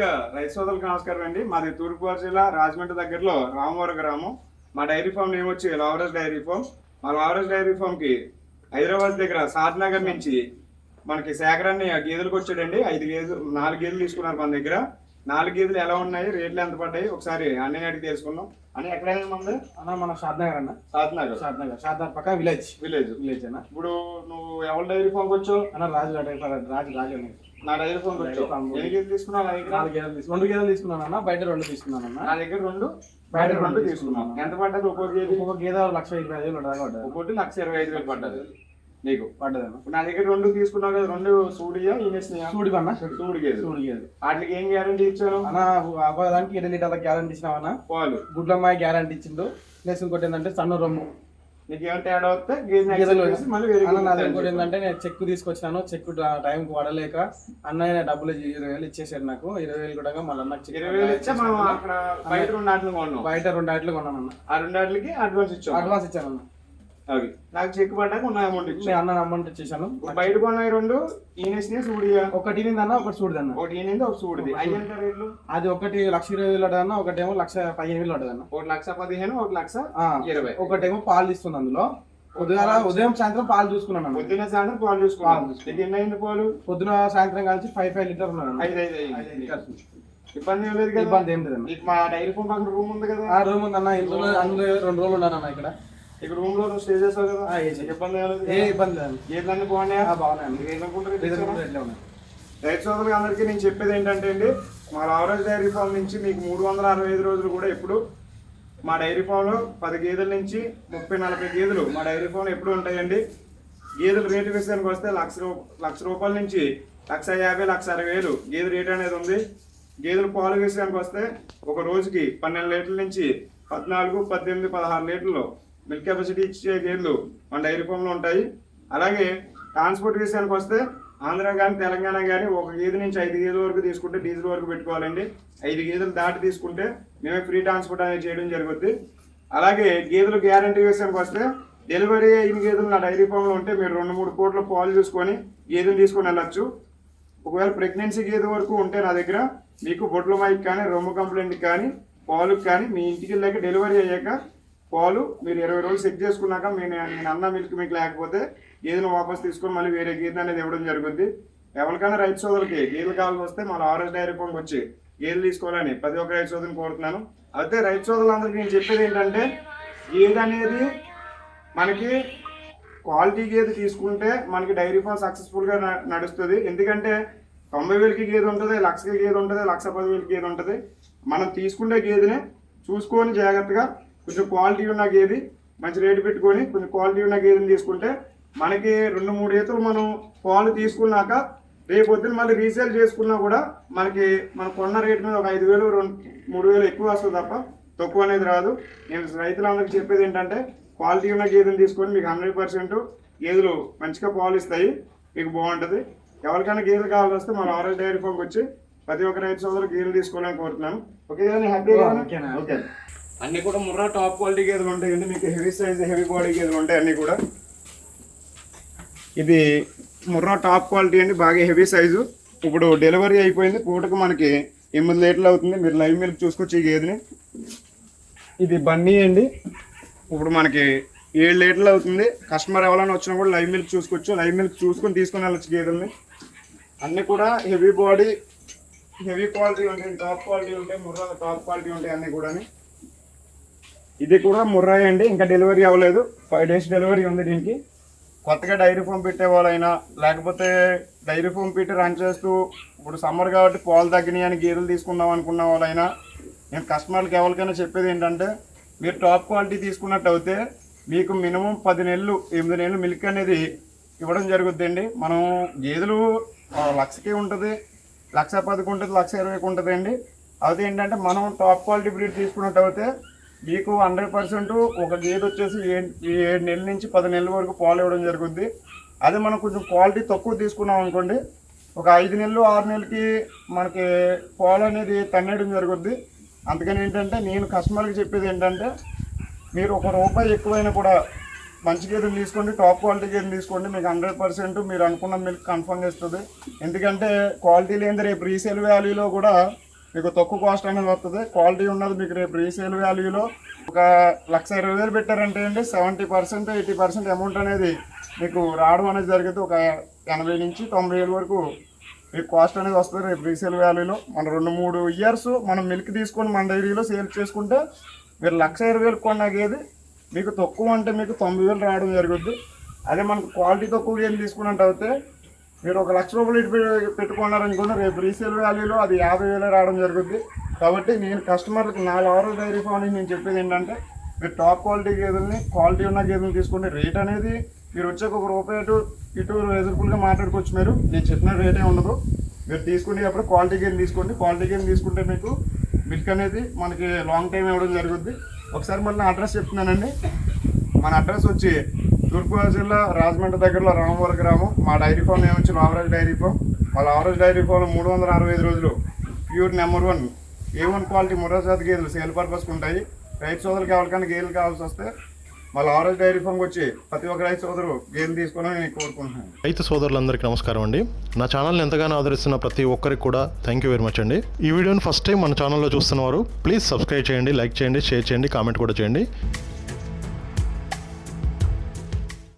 ముందుగా రైతు సోదరులకు నమస్కారం అండి. మాది తూర్పుగోదావరి జిల్లా రాజమండ్రి దగ్గరలో రామవరం గ్రామం. మా డైరీ ఫామ్ నేమ్ వచ్చి లావరేజ్ డైరీ ఫామ్. మా లావరేజ్ డైరీ ఫామ్కి హైదరాబాద్ దగ్గర సాద్ నగర్ నుంచి మనకి సేకరాన్ని గేదెలకు వచ్చాడండి. ఐదు గేదెలు నాలుగు గేదెలు తీసుకున్నారు మన దగ్గర. నాలుగు గేదెలు ఎలా ఉన్నాయి రేట్లు ఎంత పడ్డాయి? ఒకసారి అన్నయ్య అడిగి తెలుసుకుందాం. అని ఎక్కడైనా మంది అన్న మన షాద్నగర్ అన్న. సాద్ నగర్. షాద్నగర్ షాద్నగర్ పక్క విలేజ్. విలేజ్. విలేజ్ అన్న. ఇప్పుడు నువ్వు ఎవరి డైరీ ఫామ్కి వచ్చావు? అన్న రాజు రాజు రాజు రాజు నా farm. ఎన్ని గేదెలు తీసుకున్నావు నా దగ్గర? నాలుగు గేదెలు తీసుకు రెండు గేదెలు తీసుకున్నాను అన్న బయట రెండు తీసుకున్నాను అన్న నా దగ్గర రెండు బయట రెండు రెండు తీసుకున్నాం తీసుకున్నాను. ఎంత పడ్డది ఒక్కొక్క గేదె? ఒక్కొక్క గేదె లక్ష ఇరవై ఐదు వేలు పడ్డది. ఒక్కొక్కటి లక్ష ఇరవై ఐదు వేలు పడ్డది. నీకు? పడ్డది నా దగ్గర రెండు తీసుకున్నావు కదా రెండు సూడియా సూడి అన్న సూడి గేదె. సూడి గేదె. వాటికి ఏం గ్యారంటీ ఇచ్చాను అన్న దానికి ఎన్ని లీటర్ల గ్యారంటీ ఇచ్చినావన్న? పాలు. గుడ్లమ్మాయి గ్యారంటీ ఇచ్చిండు. ప్లస్ ఇంకోటి ఏంటంటే సన్న రొమ్ము. నీకు ఏమైనా తేడా వస్తే మళ్ళీ వేరే అన్న ఇంకోటి. ఏంటంటే నేను చెక్ తీసుకొచ్చినాను. చెక్ టైంకి పడలేక అన్నయ్య డబ్బులు ఇరవై వేలు ఇచ్చేసాడు నాకు. ఇరవై వేలు కూడా మళ్ళీ అన్నకు చెక్ ఇరవై వేలు ఇచ్చా మనం అక్కడ బయట రెండు ఆటలు కొన్నాం. బయట రెండు ఆటలు కొన్నాను అన్న ఆ రెండు ఆటలకి అడ్వాన్స్ ఇచ్చాం. అడ్వాన్స్ ఇచ్చాను అన్న నాకు చెక్ పడ్డాక ఉన్న అమౌంట్ ఇచ్చా అన్న అమౌంట్ ఇచ్చేసాను బయట కొన్నాయి రెండు ఈనేసినాయి సూడియా. ఒకటి అన్న ఒకటి చూడదన్న ఒకటి ఈనింది ఒక సూడిది. అయ్యి ఎంత రేట్లు? అది ఒకటి లక్ష ఇరవై వేలు అన్న ఒకటేమో లక్ష పదిహేను వేలు అన్న ఒకటి లక్ష పదిహేను ఒకటి లక్ష ఇరవై. ఒకటేమో పాలు ఇస్తుంది అందులో. ఉదయాల ఉదయం సాయంత్రం పాలు చూసుకున్నాను అన్న. పొద్దున్న సాయంత్రం పాలు చూసుకున్నాం పాలు చూసుకున్నాం. ఎన్ని అయింది పాలు? పొద్దున సాయంత్రం కలిసి ఫైవ్ ఫైవ్ లీటర్ ఉన్నాను ఐదు ఐదు ఐదు. లీటర్స్. ఇబ్బంది ఏం లేదు కదా. ఇబ్బంది ఏం లేదన్న. నీకు మా డైరీ పక్కన రూమ్ ఉంది కదా. ఆ రూమ్ ఉందన్న. ఇందులో అందులో రెండు రోజులు ఉన్నాను అన్న ఇక్కడ. ఇక్కడ రూమ్లో నువ్వు స్టే చేస్తావు కదా. ఇబ్బంది ఏం లేదు ఇబ్బంది బాగున్నాయా? బాగున్నాయి మీరు ఏమనుకుంటారు ఉన్నాయి. రైతు సోదరులకు అందరికీ నేను చెప్పేది ఏంటంటే అండి మా లావరేజ్ డైరీ ఫామ్ నుంచి మీకు మూడు వందల అరవై ఐదు రోజులు కూడా ఎప్పుడు మా డైరీ ఫామ్లో పది గేదెల నుంచి ముప్పై నలభై గేదెలు మా డైరీ ఫామ్లో ఎప్పుడు ఉంటాయండి. గేదెల రేటు విషయానికి వస్తే లక్ష లక్ష రూపాయల నుంచి లక్ష యాభై లక్ష అరవై వేలు గేదె రేట్ అనేది ఉంది. గేదెల పాలు విషయానికి వస్తే ఒక రోజుకి పన్నెండు లీటర్ల నుంచి పద్నాలుగు పద్దెనిమిది పదహారు లీటర్లు మిల్క్ కెపాసిటీ ఇచ్చే గేదెలు మన డైరీ ఫామ్లో ఉంటాయి. అలాగే ట్రాన్స్పోర్ట్ విషయానికి వస్తే ఆంధ్ర కానీ తెలంగాణ కానీ ఒక గేదె నుంచి ఐదు గేదెల వరకు తీసుకుంటే డీజిల్ వరకు పెట్టుకోవాలండి. ఐదు గేదెలు దాటి తీసుకుంటే మేమే ఫ్రీ ట్రాన్స్పోర్ట్ అనేది చేయడం జరుగుద్ది. అలాగే గేదెలు గ్యారంటీ విషయానికి వస్తే డెలివరీ అయిన గేదెలు నా డైరీ ఫామ్లో ఉంటే మీరు రెండు మూడు కోట్ల పాలు చూసుకొని గేదెలు తీసుకొని వెళ్ళచ్చు. ఒకవేళ ప్రెగ్నెన్సీ గేదె వరకు ఉంటే నా దగ్గర మీకు బొడ్ల మైకి కానీ రొమ్ము కంప్లైంట్ కానీ పాలుకి కానీ మీ ఇంటికి వెళ్ళాక డెలివరీ అయ్యాక పాలు మీరు ఇరవై రోజులు చెక్ చేసుకున్నాక మీ నేను అన్న మిల్క్ మీకు లేకపోతే గేదెను వాపస్ తీసుకొని మళ్ళీ వేరే గేదె అనేది ఇవ్వడం జరుగుద్ది. ఎవరికైనా రైతు సోదరులకి గేదెలు కావాల్సి వస్తే మన ఆర్ఎస్ డైరీ ఫామ్కి వచ్చి గేదెలు తీసుకోవాలని ప్రతి ఒక్క రైతు సోదరుని కోరుతున్నాను. అయితే రైతు సోదరులందరికీ నేను చెప్పేది ఏంటంటే గేదె అనేది మనకి క్వాలిటీ గేదె తీసుకుంటే మనకి డైరీ ఫామ్ సక్సెస్ఫుల్గా నడుస్తుంది. ఎందుకంటే తొంభై వేలకి గేదె ఉంటుంది లక్షకి గేదె ఉంటుంది లక్ష పదివేలకి గేదె ఉంటుంది. మనం తీసుకునే గేదెని చూసుకొని జాగ్రత్తగా కొంచెం క్వాలిటీ ఉన్న గేదె మంచి రేటు పెట్టుకొని కొంచెం క్వాలిటీ ఉన్న గేదెని తీసుకుంటే మనకి రెండు మూడు ఈతలు మనం పాలు తీసుకున్నాక రేపు పొద్దున్న మళ్ళీ రీసేల్ చేసుకున్నా కూడా మనకి మనం కొన్న రేటు మీద ఒక ఐదు వేలు రెండు మూడు వేలు ఎక్కువ వస్తుంది తప్ప తక్కువ అనేది రాదు. నేను రైతులందరికీ చెప్పేది ఏంటంటే క్వాలిటీ ఉన్న గేదెలు తీసుకొని మీకు హండ్రెడ్ పర్సెంట్ గేదెలు మంచిగా పాలు ఇస్తాయి మీకు బాగుంటుంది. ఎవరికైనా గేదెలు కావాల్సి వస్తే మన ఆరెంజ్ డైరీ ఫామ్కి వచ్చి ప్రతి ఒక్క రైతు సోదరు గేదెలు తీసుకోవాలని కోరుతున్నాను. ఓకే కదా హ్యాపీ ఓకేనా? ఓకే. అన్ని కూడా ముర్రా టాప్ క్వాలిటీ గేదెలు ఉంటాయండి మీకు హెవీ సైజ్ హెవీ బాడీ గేదెలు ఉంటాయి అన్నీ కూడా. ఇది ముర్రా టాప్ క్వాలిటీ అండి. బాగా హెవీ సైజు ఇప్పుడు డెలివరీ అయిపోయింది. పూటకు మనకి ఎనిమిది లీటర్లు అవుతుంది. మీరు లైవ్ మిల్క్ చూసుకోవచ్చు ఈ గేదెని. ఇది బన్నీ అండి. ఇప్పుడు మనకి ఏడు లీటర్లు అవుతుంది. కస్టమర్ ఎవరైనా వచ్చినా కూడా లైవ్ మిల్క్ చూసుకోవచ్చు. లైవ్ మిల్క్ చూసుకొని తీసుకొని వెళ్ళొచ్చు గేదెల్ని. అన్నీ కూడా హెవీ బాడీ హెవీ క్వాలిటీ ఉంటాయి. టాప్ క్వాలిటీ ఉంటాయి. ముర్రా టాప్ క్వాలిటీ ఉంటాయి అన్నీ కూడా ఇది కూడా ముర్రాయి అండి ఇంకా డెలివరీ అవ్వలేదు. ఫైవ్ డేస్ డెలివరీ ఉంది దీనికి. కొత్తగా డైరీ ఫామ్ పెట్టే వాళ్ళైనా లేకపోతే డైరీ ఫామ్ పెట్టి రన్ చేస్తూ ఇప్పుడు సమ్మర్ కాబట్టి పాలు తగ్గినాయి అని గేదెలు తీసుకుందాం అనుకున్న వాళ్ళైనా నేను కస్టమర్లకు ఎవరికైనా చెప్పేది ఏంటంటే మీరు టాప్ క్వాలిటీ తీసుకున్నట్టు అయితే మీకు మినిమం పది నెలలు ఎనిమిది నెలలు మిల్క్ అనేది ఇవ్వడం జరుగుద్దండి. మనం గేదెలు లక్షకే లక్షకి ఉంటుంది లక్ష పదికి ఉంటుంది లక్ష ఇరవైకి ఉంటుంది అండి అది ఏంటంటే మనం టాప్ క్వాలిటీ బ్రీడ్ తీసుకున్నట్టు అయితే మీకు హండ్రెడ్ పర్సెంట్ ఒక గేదె వచ్చేసి ఏ- ఏడు నెలల నుంచి పది నెలల వరకు పాలు ఇవ్వడం జరుగుద్ది. అదే మనం కొంచెం క్వాలిటీ తక్కువ తీసుకున్నాం అనుకోండి ఒక ఐదు నెలలు ఆరు నెలలకి మనకి పాలు అనేది తన్నేయడం జరుగుద్ది. అందుకని ఏంటంటే నేను కస్టమర్కి చెప్పేది ఏంటంటే మీరు ఒక రూపాయి ఎక్కువైనా కూడా మంచి గేదెలు తీసుకోండి టాప్ క్వాలిటీ గేదెలు తీసుకోండి మీకు హండ్రెడ్ పర్సెంట్ మీరు అనుకున్న మిల్క్ కన్ఫర్మ్ చేస్తుంది. ఎందుకంటే క్వాలిటీ లేని రేపు రీసేల్ వాల్యూలో కూడా మీకు తక్కువ కాస్ట్ అనేది వస్తుంది క్వాలిటీ ఉన్నది మీకు రేపు రీసేల్ వాల్యూలో ఒక లక్ష ఇరవై వేలు పెట్టారంటే అండి seventy percent eighty percent amount అనేది మీకు రావడం అనేది జరిగింది ఒక ఎనభై నుంచి తొంభై వేలు వరకు మీకు కాస్ట్ అనేది వస్తుంది రేపు రీసేల్ వాల్యూలో మన రెండు మూడు ఇయర్స్ మనం మిల్క్ తీసుకొని మన డైరీలో సేల్ చేసుకుంటే మీరు లక్ష ఇరవై వేలు కొన్న గేది మీకు తక్కువ అంటే మీకు తొంభై వేలు రావడం జరుగుద్ది. అదే మనకు క్వాలిటీ తక్కువ ఏం తీసుకున్నట్టు అయితే మీరు ఒక లక్ష రూపాయలు ఇటు పె- పెట్టుకున్నారనుకోండి రేపు రీసేల్ వాల్యూలో అది యాభై వేలు రావడం జరుగుద్ది. కాబట్టి నేను కస్టమర్లకు నా ఆరు డైరీ ఫామ్ నుంచి నేను చెప్పేది ఏంటంటే మీరు టాప్ క్వాలిటీ గేదెల్ని క్వాలిటీ ఉన్న గేదెలు తీసుకుంటే రేట్ అనేది మీరు వచ్చాక ఒక రూపాయి అటు ఇటు రీజనబుల్గా మాట్లాడుకోవచ్చు మీరు. నేను చెప్పిన రేటే ఉండదు. మీరు తీసుకునేటప్పుడు క్వాలిటీ గేమ్ తీసుకోండి. క్వాలిటీ గేమ్ తీసుకుంటే మీకు మిల్క్ అనేది మనకి లాంగ్ టైం ఇవ్వడం జరుగుద్ది. ఒకసారి మళ్ళీ అడ్రస్ చెప్తున్నానండి. మన అడ్రస్ వచ్చి తూర్పుగోదావరి జిల్లా రాజమండ్రి దగ్గరలో రామవరం గ్రామం. మా డైరీ ఫామ్ ఏమొచ్చి వచ్చి లావరేజ్ డైరీ ఫామ్. మా లావరేజ్ డైరీ ఫామ్ మూడు వందల అరవై ఐదు రోజులు pure number one A one quality ముర్రాజాతి గేదెలు సేల్ పర్పస్కి ఉంటాయి. రైతు సోదరులకు ఎవరికైనా గేదెలు కావాల్సి వస్తే మా లావరేజ్ డైరీ ఫామ్కి వచ్చి ప్రతి ఒక్క రైతు సోదరు గేదెలు తీసుకోవాలని నేను కోరుకుంటున్నాను. రైతు సోదరులందరికీ నమస్కారం అండి. నా ఛానల్ని ఎంతగానో ఆదరిస్తున్న ప్రతి ఒక్కరికి కూడా థ్యాంక్ యూ వెరీ మచ్ అండి. ఈ వీడియోని ఫస్ట్ టైం మన ఛానల్లో చూస్తున్నవారు ప్లీజ్ సబ్స్క్రైబ్ చేయండి లైక్ చేయండి షేర్ చేయండి కామెంట్ కూడా చేయండి.